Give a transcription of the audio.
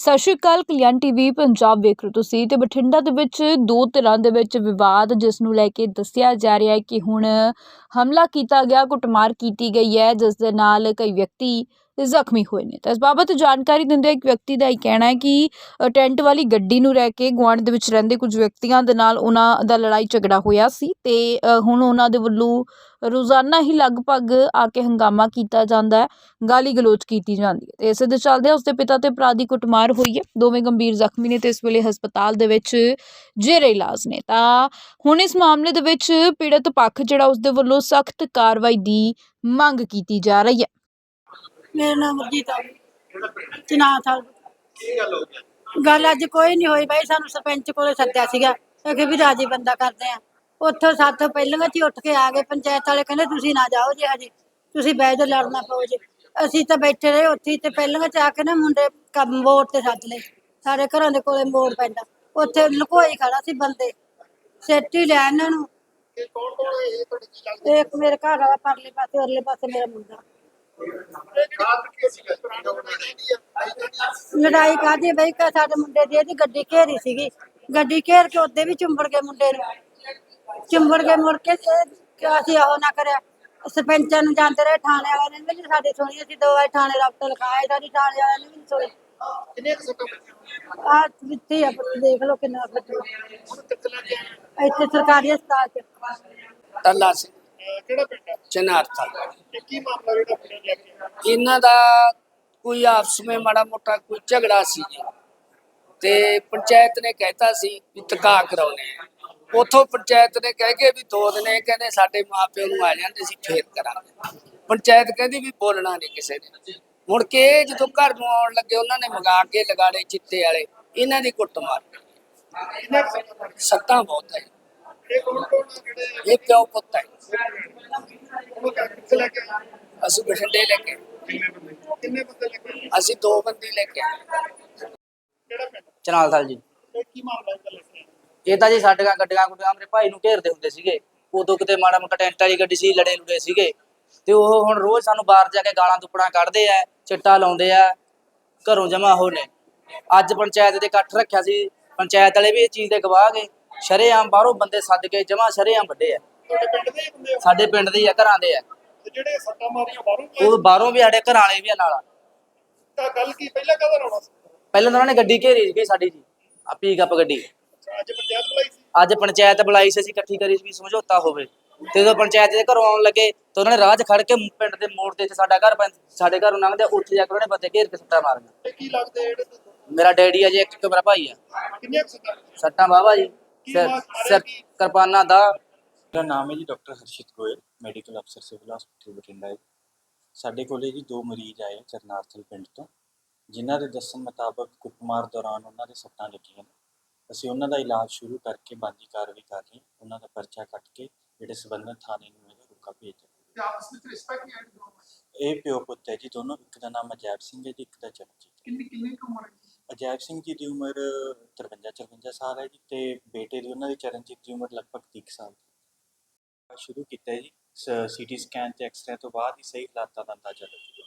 ਸਤਿ ਸ਼੍ਰੀ ਅਕਾਲ, ਕਲਿਆਣ ਟੀਵੀ ਪੰਜਾਬ ਵੇਖ ਰਹੇ ਹੋ ਤੁਸੀਂ ਤੇ ਬਠਿੰਡਾ ਦੇ ਵਿੱਚ ਦੋ ਧਿਰਾਂ ਦੇ ਵਿੱਚ ਵਿਵਾਦ ਜਿਸ ਨੂੰ ਲੈ ਕੇ ਦੱਸਿਆ ਜਾ ਰਿਹਾ ਹੈ ਕਿ ਹੁਣ ਹਮਲਾ ਕੀਤਾ ਗਿਆ, ਕੁੱਟਮਾਰ ਕੀਤੀ ਗਈ ਹੈ, ਜਿਸ ਦੇ ਨਾਲ ਕਈ ਵਿਅਕਤੀ ਜ਼ਖਮੀ ਹੋਏ ਨੇ। ਤਾਂ ਇਸ ਬਾਬਤ ਜਾਣਕਾਰੀ ਦਿੰਦੇ ਇੱਕ ਵਿਅਕਤੀ ਦਾ ਇਹ ਕਹਿਣਾ ਹੈ ਕਿ ਟੈਂਟ ਵਾਲੀ ਗੱਡੀ ਨੂੰ ਰਹਿ ਕੇ ਗੁਆਂਢ ਦੇ ਵਿੱਚ ਰਹਿੰਦੇ ਕੁਝ ਵਿਅਕਤੀਆਂ ਦੇ ਨਾਲ ਉਹਨਾਂ ਦਾ ਲੜਾਈ ਝਗੜਾ ਹੋਇਆ ਸੀ ਤੇ ਹੁਣ ਉਹਨਾਂ ਦੇ ਵੱਲੋਂ ਰੋਜ਼ਾਨਾ ਹੀ ਲਗਭਗ ਆ ਕੇ ਹੰਗਾਮਾ ਕੀਤਾ ਜਾਂਦਾ ਹੈ, ਗਾਲੀ ਗਲੋਚ ਕੀਤੀ ਜਾਂਦੀ ਹੈ। ਤੇ ਇਸੇ ਦੇ ਚੱਲਦੇ ਉਸਦੇ ਪਿਤਾ ਤੇ ਭਰਾ ਦੀ ਕੁੱਟਮਾਰ ਹੋਈ ਹੈ। ਦੋਵੇਂ ਗੰਭੀਰ ਜ਼ਖਮੀ ਨੇ ਤੇ ਇਸ ਵੇਲੇ ਹਸਪਤਾਲ ਦੇ ਵਿੱਚ ਜੇਰੇ ਇਲਾਜ ਨੇ। ਤਾਂ ਹੁਣ ਇਸ ਮਾਮਲੇ ਦੇ ਵਿੱਚ ਪੀੜਤ ਪੱਖ ਜਿਹੜਾ ਉਸਦੇ ਵੱਲੋਂ ਸਖਤ ਕਾਰਵਾਈ ਦੀ ਮੰਗ ਕੀਤੀ ਜਾ ਰਹੀ ਹੈ। ਮੇਰਾ ਨਾਮ ਗੁਰਜੀਤ ਆ। ਚਨਾਥ ਆ। ਕੀ ਗੱਲ ਹੋ ਗਈ ਗੱਲ ਅੱਜ ਕੋਈ ਨਹੀਂ ਹੋਈ ਬਾਈ ਸਾਨੂੰ ਸਰਪੰਚ ਕੋਲੇ ਸੱਦਿਆ ਸੀਗਾ। ਕਿ ਵੀ ਰਾਜੀ ਬੰਦਾ ਕਰਦੇ ਆ। ਉੱਥੋਂ ਸਾਥੋਂ ਪਹਿਲਾਂ ਹੀ ਉੱਠ ਕੇ ਆ ਗਏ ਪੰਚਾਇਤ ਵਾਲੇ ਕਹਿੰਦੇ ਤੁਸੀਂ ਨਾ ਜਾਓ ਜੀ ਹਜੇ। ਤੁਸੀਂ ਬਹਿ ਜਾਓ ਲੜਨਾ ਪਓ ਜੀ। ਅਸੀਂ ਤਾਂ ਬੈਠੇ ਰਹੇ ਉੱਥੇ ਹੀ ਤੇ ਪਹਿਲਾਂ ਚ ਆ ਕੇ ਨਾ ਮੁੰਡੇ ਕੰਮ ਵੋਟ ਤੇ ਸੱਦ ਲਏ। ਸਾਡੇ ਘਰਾਂ ਦੇ ਕੋਲੇ ਮੋੜ ਪੈਂਦਾ। ਉੱਥੇ ਲੁਕੋਈ ਖੜਾ ਸੀ ਬੰਦੇ। ਸੇਟੀ ਲਿਆ ਇਹਨਾਂ ਨੂੰ। ਇਹ ਕੌਣ ਕੌਣ ਇਹ ਤੁਹਾਡੇ ਕੀ ਲੱਗਦਾ? ਇੱਕ ਮੇਰੇ ਘਰ ਵਾਲਾ ਪਰਲੇ ਪਾਸੇ ਉਰਲੇ ਪਾਸੇ ਮੇਰਾ ਮੁੰਡਾ। ਸੀ ਲੜਾਈ ਕਾਹਦੀ ਬਈ? ਕਾ ਸਾਡੇ ਮੁੰਡੇ ਦੀ ਇਹਦੀ ਗੱਡੀ ਘੇਰੀ ਸੀਗੀ। ਗੱਡੀ ਘੇਰ ਕੇ ਉਹਦੇ ਵੀ ਚੁੰਬੜ ਗਏ ਮੁੰਡੇ ਨੂੰ। ਚੁੰਬੜ ਕੇ ਮੁੜ ਕੇ ਅਸੀਂ ਉਹ ਨਾ ਕਰਿਆ। ਸਰਪੰਚਾਂ ਨੂੰ ਜਾਂਦੇ ਰਹੇ ਥਾਣੇ ਵਾਲਿਆਂ ਨੇ ਵੀ ਸਾਡੀ ਸੁਣੀ। ਅਸੀਂ ਦੋ ਵਾਰ ਥਾਣੇ ਰਫਤ ਲਿਖਾਇਆ ਸਾਡੀ ਥਾਣੇ ਵਾਲਿਆਂ ਨੇ ਵੀ ਸੁਣੀ। ਕਿੰਨੇ ਸੱਟਾਂ ਜਿੱਥੇ ਆ ਦੇਖ ਲਓ ਕਿੰਨਾ ਗਿਆ ਇੱਥੇ ਸਰਕਾਰੀ ਹਸਪਤਾਲ ਚ। ਟੱਲਾ ਸਿੰਘ ਅਹ ਕਿਹੜਾ ਪਿੰਡ ਹੈ? ਚਨਾਰਥਾ। ਇਹ ਕੀ ਮਾਮਲਾ ਜਿਹੜਾ ਪਿੰਡ ਲੈ ਕੇ ਇਹਨਾਂ ਦਾ ਕੋਈ ਆਪਸ ਵਿੱਚ ਮਾੜਾ ਮੋਟਾ ਕੋਈ ਝਗੜਾ ਸੀ ਜੀ। ਤੇ ਪੰਚਾਇਤ ਨੇ ਕਹਿਤਾ ਸੀ ਵੀ ਤਕਾ ਕਰਾਉਣੇ ਆ। ਉਥੋਂ ਪੰਚਾਇਤ ਨੇ ਕਹਿ ਕੇ ਵੀ ਦੋ ਦਿਨ ਇਹ ਕਹਿੰਦੇ ਸਾਡੇ ਮਾਪਿਆਂ ਨੂੰ ਆ ਜਾਂਦੇ ਸੀ ਫੇਰ ਕਰਾਂਗੇ। ਪੰਚਾਇਤ ਕਹਿੰਦੀ ਵੀ ਬੋਲਣਾ ਨਹੀਂ ਕਿਸੇ ਨੇ। ਮੁੜ ਕੇ ਇਹ ਜਦੋਂ ਘਰ ਨੂੰ ਆਉਣ ਲੱਗੇ ਉਹਨਾਂ ਨੇ ਮੰਗਾ ਕੇ ਲਗਾੜੇ ਚਿੱਟੇ ਵਾਲੇ। ਇਹਨਾਂ ਦੀ ਕੁੱਟ ਮਾਰ ਸੱਟਾਂ ਸੱਤਾਂ ਬਹੁਤ ਹੈ। ਇਹ ਕੌਣ ਕੌਣ ਹੈ ਜਿਹੜੇ ਇਹ ਪਿਓ ਪੁੱਤ ਹੈ ਉਹ ਕਿੱਥੇ ਲੈ ਕੇ ਆਏ? ਅਸੀਂ ਬਠਿੰਡੇ ਲੈ ਕੇ ਕਿੰਨੇ ਬੰਦੇ ਕਿੰਨੇ ਬੰਦੇ ਲੈ ਕੇ ਆਏ? ਅਸੀਂ ਦੋ ਬੰਦੇ ਲੈ ਕੇ ਆਏ ਕਿਹੜਾ ਪਿੰਡ ਚਨਾਲ ਸਾਲ ਜੀ ਇਹ ਕੀ ਮਾਮਲਾ ਹੈ ਲੈ ਕੇ ਆਏ? ਇਹ ਤਾਂ ਜੀ ਸਾਡੀਆਂ ਗੱਡੀਆਂ ਗੁੱਡੀਆਂ ਮੇਰੇ ਭਾਈ ਨੂੰ ਘੇਰਦੇ ਹੁੰਦੇ ਸੀਗੇ ਉਦੋਂ ਕਿਤੇ ਮਾੜਾ ਮੋਟਾ ਟੈਂਟ ਵਾਲੀ ਗੱਡੀ ਸੀ, ਲੜੇ ਲੁੜੇ ਸੀਗੇ ਤੇ ਉਹ ਹੁਣ ਰੋਜ਼ ਸਾਨੂੰ ਬਾਹਰ ਜਾ ਕੇ ਗਾਲਾਂ ਦੁੱਪੜਾਂ ਕੱਢਦੇ ਆ, ਚਿੱਟਾ ਲਾਉਂਦੇ ਆ, ਘਰੋਂ ਜਮਾ ਹੋ ਨੇ ਅੱਜ ਪੰਚਾਇਤ ਦੇ ਇਕੱਠ ਰੱਖਿਆ ਸੀ ਪੰਚਾਇਤ ਵਾਲੇ ਵੀ ਇਹ ਚੀਜ਼ ਦੇ ਗਵਾਹ ਗਏ ਸ਼ਰੇਆਮ ਬਾਹਰੋਂ ਬੰਦੇ ਸੱਦ ਕੇ ਜਮਾ ਸ਼ਰੇਆਮ ਵੱਡੇ ਆ। ਤੁਹਾਡੇ ਪਿੰਡ ਦੇ ਹੀ ਬੰਦੇ ਆ? ਸਾਡੇ ਪਿੰਡ ਦੇ ਹੀ ਆ ਘਰਾਂ ਦੇ ਆ। ਤੇ ਜਿਹੜੇ ਸੱਟਾਂ ਮਾਰੀਆਂ ਬਾਹਰੋਂ ਆਏ, ਉਹ ਬਾਹਰੋਂ ਵੀ ਸਾਡੇ ਘਰਾਂ ਵਾਲੇ ਵੀ ਆ ਨਾਲ। ਤਾਂ ਗੱਲ ਕੀ ਪਹਿਲਾਂ ਕਦੋਂ ਰੌਣਾ ਸੀ? ਪਹਿਲਾਂ ਤਾਂ ਉਹਨਾਂ ਨੇ ਗੱਡੀ ਘੇਰੀ ਸੀਗੀ ਸਾਡੀ ਜੀ ਆ ਪੀਕਅਪ ਗੱਡੀ। ਅੱਛਾ, ਅੱਜ ਪੰਚਾਇਤ ਬੁਲਾਈ ਸੀ? ਅੱਜ ਪੰਚਾਇਤ ਬੁਲਾਈ ਸੀ ਅਸੀਂ ਇਕੱਠੀ ਕਰੀ ਸੀ ਵੀ ਸਮਝੌਤਾ ਹੋਵੇ। ਤੇ ਜਦੋਂ ਪੰਚਾਇਤ ਦੇ ਘਰੋਂ ਆਉਣ ਲੱਗੇ ਤਾਂ ਉਹਨਾਂ ਨੇ ਰਾਹ 'ਚ ਖੜ ਕੇ ਪਿੰਡ ਦੇ ਮੋੜ ਤੇ ਸਾਡਾ ਘਰ ਸਾਡੇ ਘਰੋਂ ਲੰਘਦੇ ਉੱਥੇ ਜਾ ਕੇ ਉਹਨਾਂ ਨੇ ਬੰਦੇ ਘੇਰ ਕੇ ਸੱਟਾਂ ਮਾਰੀਆਂ। ਇਹ ਕੀ ਲੱਗਦਾ ਜਿਹੜੇ ਤੁਹਾਨੂੰ? ਮੇਰਾ ਡੈਡੀ ਆ ਜੀ ਇੱਕ ਇੱਕ ਮੇਰਾ ਭਾਈ ਆ। ਕਿੰਨੀਆਂ ਕੁ ਸੱਟਾਂ? ਸੱਟਾਂ ਬਾਬਾ ਜੀ। ਸਿਰ ਸਿਰ ਕਿਰਪਾਨਾਂ ਦਾ ਮੇਰਾ ਨਾਮ ਹੈ ਜੀ ਡਾਕਟਰ ਹਰਸ਼ਿਤ ਗੋਇਲ ਮੈਡੀਕਲ ਅਫਸਰ ਸਿਵਲ ਹਸਪੀਟਲ ਬਠਿੰਡਾ ਹੈ ਸਾਡੇ ਕੋਲੇ ਜੀ ਦੋ ਮਰੀਜ਼ ਆਏ ਚਰਨਾਰਥਲ ਪਿੰਡ ਤੋਂ ਜਿਨ੍ਹਾਂ ਦੇ ਦੱਸਣ ਮੁਤਾਬਕ ਕੁੱਟਮਾਰ ਦੌਰਾਨ ਉਹਨਾਂ ਦੇ ਸੱਟਾਂ ਲੱਗੀਆਂ ਨੇ। ਅਸੀਂ ਉਹਨਾਂ ਦਾ ਇਲਾਜ ਸ਼ੁਰੂ ਕਰਕੇ ਬੰਦੀ ਕਾਰਵਾਈ ਕਰ ਰਹੇ ਉਹਨਾਂ ਦਾ ਪਰਚਾ ਕੱਟ ਕੇ ਜਿਹੜੇ ਸਬੰਧਤ ਥਾਣੇ ਨੂੰ ਇਹਦਾ ਰੁਕਾ ਭੇਜ ਦਿੱਤਾ। ਆਪਸ ਵਿੱਚ ਰਿਸ਼ਤਾ ਕੀ ਹੈ ਦੋਵਾਂ ਦਾ? ਇਹ ਪਿਓ ਪੁੱਤ ਹੈ ਜੀ ਦੋਨੋਂ ਇੱਕ ਦਾ ਨਾਮ ਅਜੈਬ ਸਿੰਘ ਹੈ ਜੀ ਇੱਕ ਦਾ ਚਰਨਜੀਤ ਕਿੰਨੀ ਕਿੰਨੀ ਕੁ ਉਮਰ ਹੈ ਅਜੈਬ ਸਿੰਘ ਜੀ ਦੀ ਉਮਰ 53 54 ਸਾਲ ਹੈ ਜੀ ਤੇ ਬੇਟੇ ਦੀ ਉਹਨਾਂ ਦੇ ਚਰਨਜੀਤ ਦੀ ਉਮਰ ਲਗਭਗ 30 ਸਾਲ। ਦੀ ਸ਼ੁਰੂ ਕੀਤਾ ਹੈ ਜੀ ਸੀਟੀ ਸਕੈਨ ਤੇ ਐਕਸਰੇ ਤੋਂ ਬਾਅਦ ਹੀ ਸਹੀ ਹਾਲਾਤਾਂ ਦਾ ਅੰਦਾਜ਼ਾ ਲੱਗੇਗਾ